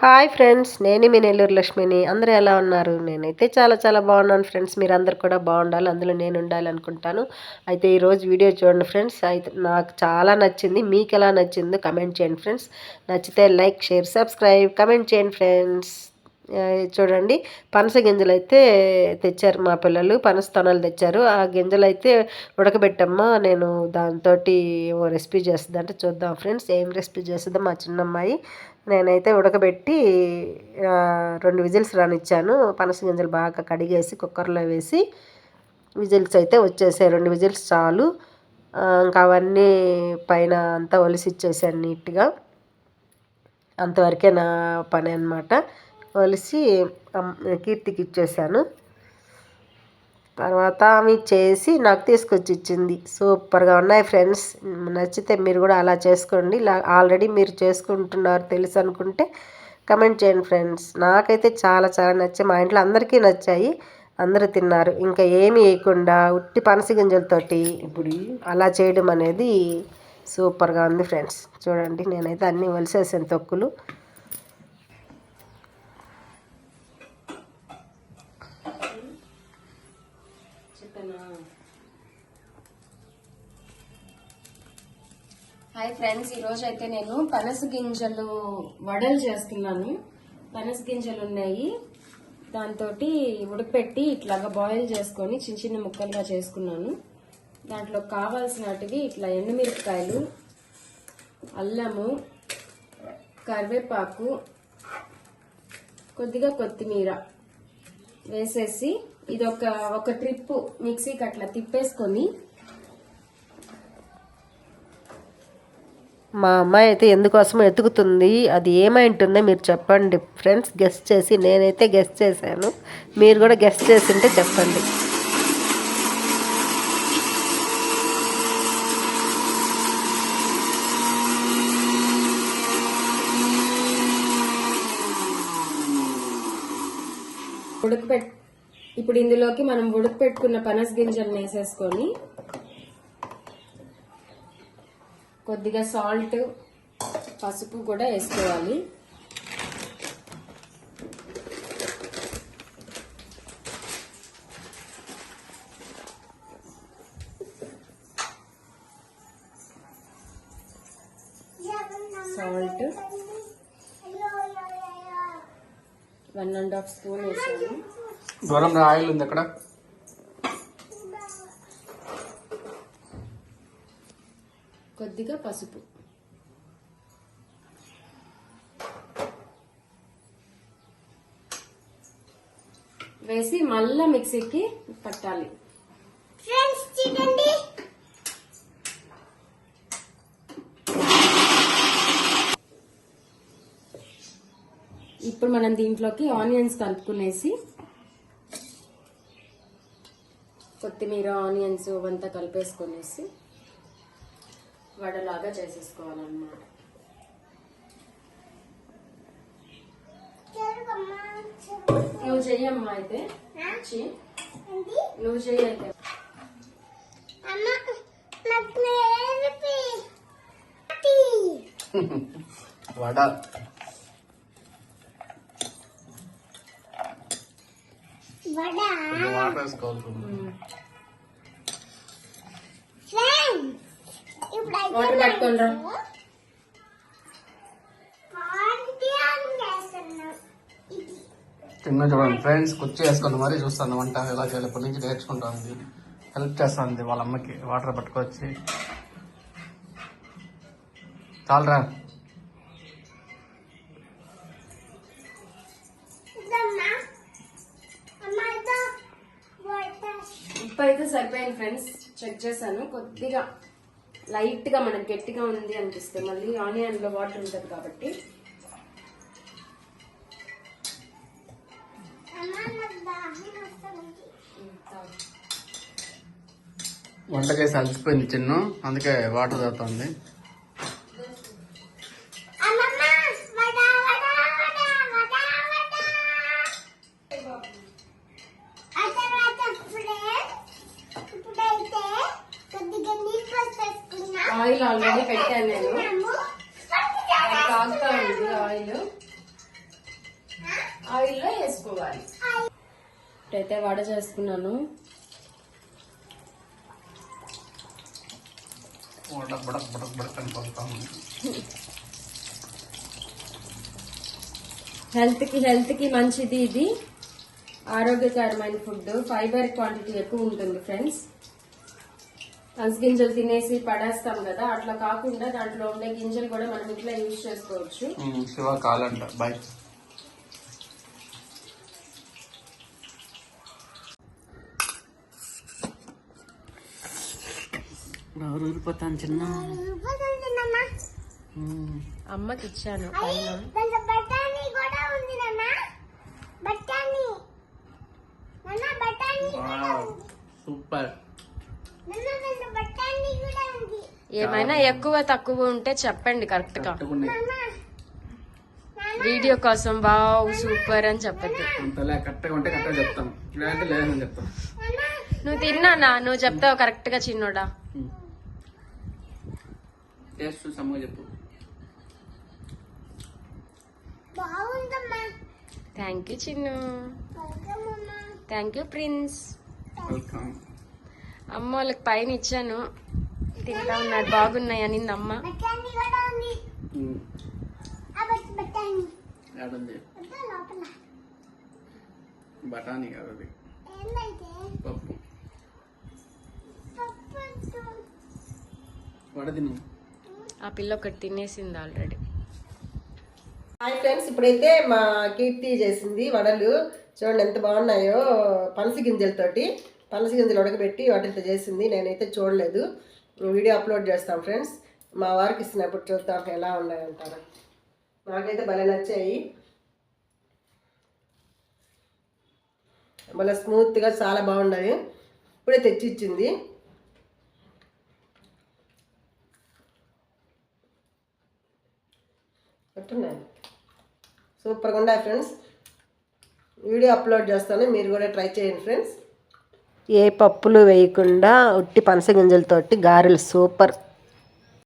Hi friends నేను మీ నెల్లూరు లక్ష్మిని. అందరూ ఎలా ఉన్నారు? నేనైతే చాలా చాలా బాగున్నాను ఫ్రెండ్స్. మీరందరూ కూడా బాగుండాలి అందులో నేను ఉండాలి అనుకుంటాను. అయితే ఈరోజు వీడియో చూడండి ఫ్రెండ్స్. అయితే నాకు చాలా నచ్చింది. మీకు ఎలా నచ్చిందో కమెంట్ చేయండి ఫ్రెండ్స్. నచ్చితే లైక్ షేర్ సబ్స్క్రైబ్ కమెంట్ చేయండి ఫ్రెండ్స్. చూడండి. పనస గింజలు అయితే తెచ్చారు మా పిల్లలు. పనస తొనలు తెచ్చారు. ఆ గింజలు అయితే ఉడకబెట్టమ్మా. నేను దాంతో ఓ రెసిపీ చేస్తుంది అంటే చూద్దాం ఫ్రెండ్స్. ఏం రెసిపీ చేస్తుందో మా చిన్నమ్మాయి. నేనైతే ఉడకబెట్టి రెండు విజిల్స్ రానిచ్చాను. పనస గింజలు బాగా కడిగేసి కుక్కర్లో వేసి విజిల్స్ అయితే వచ్చేసాయి. రెండు విజిల్స్ చాలు. ఇంకా అవన్నీ పైన అంతా ఒలిసి ఇచ్చేసాను నీట్గా. అంతవరకే నా పని అనమాట అమ్- కీర్తికి ఇచ్చేసాను తర్వాత ఆమె చేసి నాకు తీసుకొచ్చి ఇచ్చింది. సూపర్గా ఉన్నాయి ఫ్రెండ్స్. నచ్చితే మీరు కూడా అలా చేసుకోండి. ఆల్రెడీ మీరు చేసుకుంటున్నారు తెలుసు అనుకుంటే కమెంట్ చేయండి ఫ్రెండ్స్. నాకైతే చాలా చాలా నచ్చాయి. మా ఇంట్లో అందరికీ నచ్చాయి. అందరూ తిన్నారు. ఇంకా ఏమీ వేయకుండా ఉట్టి పనస గింజలతోటి ఇప్పుడు అలా చేయడం అనేది సూపర్గా ఉంది ఫ్రెండ్స్. చూడండి నేనైతే అన్నీ వలిసేసాను తొక్కులు. హాయ్ ఫ్రెండ్స్ ఈ అయితే నేను పనస గింజలు వడలు చేస్తున్నాను. పనస గింజలు ఉన్నాయి. దాంతో ఉడకపెట్టి ఇట్లాగా బాయిల్ చేసుకొని చిన్న చిన్న ముక్కలుగా చేసుకున్నాను. దాంట్లో కావాల్సినటివి ఇట్లా ఎండుమిరపకాయలు అల్లము కరివేపాకు కొద్దిగా కొత్తిమీర వేసేసి ఇది ఒక ఒక ట్రిప్పు మిక్సీకి అట్లా తిప్పేసుకొని మా అమ్మాయి అయితే ఎందుకోసం ఎతుకుతుంది. అది ఏమై ఉంటుందో మీరు చెప్పండి. ఫ్రెండ్స్ గెస్ట్ చేసి నేనైతే గెస్ట్ చేశాను. మీరు కూడా గెస్ట్ చేసింటే చెప్పండి. ఉడకపెట్ ఇప్పుడు ఇందులోకి మనం ఉడకపెట్టుకున్న పనస గింజలను వేసేసుకొని కొద్దిగా సాల్ట్ పసుపు కూడా వేసుకోవాలి. Salt. One and half spoon వేసాను. దూరం ఆయిల్ ఉంది అక్కడ. కొద్దిగా పసుపు. వేసి మళ్ళా మిక్సీకి పట్టాలి. ఇప్పుడు మనం దీంట్లోకి ఆనియన్స్ కలుపుకునేసి కొత్తిమీర ఆనియన్స్ అవంతా కలిపేసుకునేసి వడలాగా చేసేసుకోవాలన్నమాట. నువ్వు చెయ్యమ్మా అయితే. వచ్చి నువ్వు చెయ్యి అయితే వడ. కొంచెం వాటర్ వేసుకోవాలి వాటర్ చిన్న చూడండి ఫ్రెండ్స్ కుర్చీ వేసుకుని మరీ చూస్తాను వంట ఎలా చేయాలి ఇప్పటి నుంచి నేర్చుకుంటాను హెల్ప్ చేస్తాను వాళ్ళ అమ్మకి వాటర్ పట్టుకొచ్చి. చాలరా. ఉప్పు అయితే సరిపోయింది ఫ్రెండ్స్ చెక్ చేశాను కొద్దిగా లైట్గా మనం గట్టిగా ఉంది అనిపిస్తే మళ్ళీ ఆనియన్లో వాటర్ ఉంటుంది కాబట్టి. వంట చేసి అలసిపోయింది చిన్ను అందుకే వాటర్ తాగుతుంది ఆయిల్ ఆల్రెడీ పెట్టాను నేను. కాగుతా ఉంది ఆయిల్. ఆయిల్లో వేసుకోవాలి. ఇప్పుడైతే వడ చేసుకున్నాను. బుడక్ బుడక్ బుడక్ బుడక్ అని కొడతా ఉంది. హెల్త్కి హెల్త్కి మంచిది ఇది. ఆరోగ్యకరమైన ఫుడ్ ఫైబర్ క్వాంటిటీ ఎక్కువ ఉంటుంది ఫ్రెండ్స్. గింజలు తినేసి పడేస్తాం కదా అట్లా కాకుండా దాంట్లో ఉండే గింజలు కూడా మనం ఇంట్లో యూజ్ చేసుకోవచ్చు. శివ కాలంట. బాయ్ ఊరిపోతాను చిన్న. అమ్మకి ఇచ్చాను పైన దాంట్లో బఠానీ కూడా ఉంది నాన్న బఠానీ నాన్న బఠానీ సూపర్ నాన్న దాంట్లో బఠానీ కూడా ఉంది ఏమైనా ఎక్కువ తక్కువ ఉంటే చెప్పండి కరెక్ట్గా. వీడియో కోసం వావ్ సూపర్ అని చెప్పద్దు. నువ్వు తిన్నానా నువ్వు చెప్తావు కరెక్ట్గా చిన్నోడా. చెప్పు. బాగుందమ్మా. Thank you Chinnu. Thank you Prince welcome అమ్మ వాళ్ళకి పైన ఇచ్చాను. తింటా ఉన్నాడు. బాగున్నాయి అని అమ్మ బఠానీ కాదు అది. పప్పు పప్పు. వడ తిను. ఆ పిల్ల ఒకటి తినేసింది ఆల్రెడీ. హాయ్ ఫ్రెండ్స్ ఇప్పుడైతే మా కీర్తి చేసింది వడలు. చూడండి ఎంత బాగున్నాయో. పనస గింజలతోటి పనస గింజలు ఉడకబెట్టి వాటితో చేసింది. నేనైతే చూడలేదు. వీడియో అప్లోడ్ చేస్తాం ఫ్రెండ్స్. మా వారికి ఇస్తున్నప్పుడు చూద్దాం ఎలా ఉన్నాయంటారు. నాకైతే భలే నచ్చాయి. భలే స్మూత్గా చాలా బాగున్నాయి. ఇప్పుడే తెచ్చి ఇచ్చింది సూపర్గా ఉన్నాయి ఫ్రెండ్స్. వీడియో అప్లోడ్ చేస్తాను. మీరు కూడా ట్రై చేయండి ఫ్రెండ్స్. ఏ పప్పులు వేయకుండా ఉట్టి పనస గింజలతోటి గారెలు సూపర్.